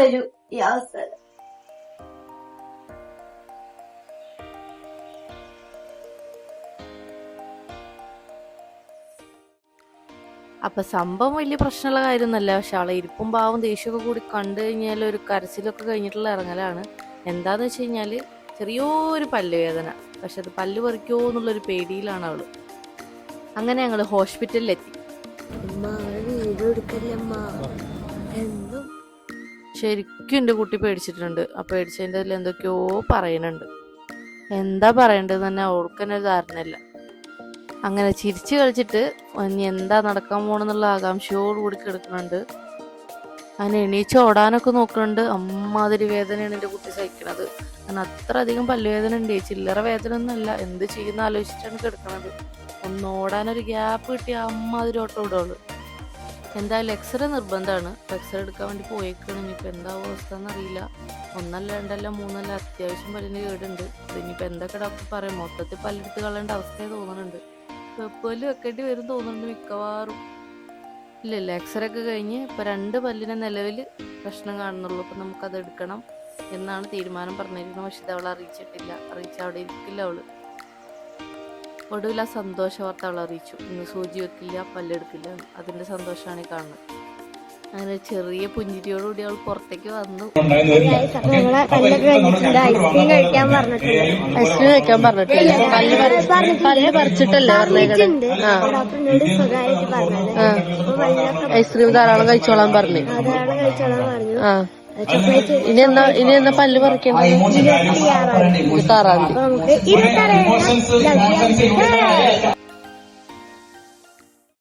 വരും ഈ അവസരം. അപ്പൊ സംഭവം വലിയ പ്രശ്നമുള്ള കാര്യമൊന്നുമല്ല. പക്ഷെ ആളെ ഇരിപ്പും പാവം ദേഷ്യമൊക്കെ കൂടി കണ്ടു കഴിഞ്ഞാൽ ഒരു കരച്ചിലൊക്കെ കഴിഞ്ഞിട്ടുള്ള ഇറങ്ങലാണ്. എന്താന്ന് വെച്ച് കഴിഞ്ഞാൽ ചെറിയൊരു പല്ലുവേദന. പക്ഷെ അത് പല്ല് പറിക്കുമോ എന്നുള്ളൊരു പേടിയിലാണ് അവൾ. അങ്ങനെ ഞങ്ങൾ ഹോസ്പിറ്റലിൽ എത്തി അമ്മ വീഡിയോ എടുക്കല്ലമ്മ എന്നും ശരിക്കും എന്റെ കുട്ടി പേടിച്ചിട്ടുണ്ട്. ആ പേടിച്ചതിന്റെ അതിൽ എന്തൊക്കെയോ പറയുന്നുണ്ട്. എന്താ പറയേണ്ടത് തന്നെ ഒരു ധാരണയില്ല. അങ്ങനെ ചിരിച്ചു കളിച്ചിട്ട് ഇനി എന്താ നടക്കാൻ പോണെന്നുള്ള ആകാംക്ഷയോട് കൂടി കിടക്കുന്നുണ്ട്. അങ്ങനെ എണീച്ച് ഓടാനൊക്കെ നോക്കുന്നുണ്ട്. അമ്മാതിരി വേദനയാണ് എന്റെ കുട്ടി സഹിക്കണത്. കാരണം അത്ര അധികം പല്ലുവേദന ഉണ്ട്. ചില്ലറ വേദന ഒന്നുമല്ല എന്ത് ചെയ്യുന്ന ആലോചിച്ചിട്ടാണ് കിടക്കുന്നത് ഒന്ന് ഓടാനൊരു ഗ്യാപ്പ് കിട്ടിയ അമ്മാതിരി ഓട്ടം ഇടുള്ളൂ എന്തായാലും എക്സ്റേ നിർബന്ധമാണ്. എക്സ്റേ എടുക്കാൻ വേണ്ടി പോയേക്കാണ്. ഇനിയിപ്പോൾ എന്താ അവസ്ഥ എന്നറിയില്ല ഒന്നല്ല രണ്ടല്ല മൂന്നല്ല അത്യാവശ്യം പല്ലിന് കേടുണ്ട്. ഇനിയിപ്പോൾ എന്തൊക്കെ ഡോക്ടർ പറയും? മൊത്തത്തിൽ പല്ലെടുത്ത് കളയേണ്ട അവസ്ഥയെ തോന്നുന്നുണ്ട് വെപ്പൽ വെക്കേണ്ടി വരും തോന്നുന്നുണ്ട് മിക്കവാറും. ഇല്ല ഇല്ല എക്സ്റേ ഒക്കെ കഴിഞ്ഞ് ഇപ്പോൾ രണ്ട് പല്ലിനെ നിലവിൽ പ്രശ്നം കാണുന്നുള്ളൂ. അപ്പം നമുക്കത് എടുക്കണം എന്നാണ് തീരുമാനം പറഞ്ഞിരിക്കുന്നത്. പക്ഷെ ഇത് അവൾ അറിയിച്ചിട്ടില്ല. അറിയിച്ച അവിടെ ഇരിക്കില്ല അവൾ. ഒടുവിൽ ആ സന്തോഷ വാർത്ത അവൾ അറിയിച്ചു. ഇന്ന് സൂചി വെക്കില്ല പല്ലെടുക്കില്ല അതിന്റെ സന്തോഷമാണ് ഈ കാണുന്നത്. അങ്ങനെ ചെറിയ പുഞ്ചിരിയോടുകൂടി അവൾ പുറത്തേക്ക് വന്നു. ഞങ്ങളെ പല്ലൊക്കെ കഴിഞ്ഞിട്ടുണ്ട് ഐസ്ക്രീം കഴിക്കാൻ പറഞ്ഞിട്ടുണ്ട് ഐസ്ക്രീം കഴിക്കാൻ പറഞ്ഞിട്ടില്ല പല്ല് പല്ല് പറിച്ചിട്ടല്ലേ പറഞ്ഞേക്കണേ ഡോക്ടറിനോട് പറഞ്ഞത് ഐസ്ക്രീം ധാരാളം കഴിച്ചോളാൻ പറഞ്ഞു. ധാരാളം കഴിച്ചോളാൻ പറഞ്ഞു. ആ. ചോക്ലേറ്റ് ഇനി എന്നാ ഇനി എന്നാ പല്ല് പറിക്കണ്ടത്? തീയതി. അപ്പൊ നമുക്ക് ഇരുപത്താറ്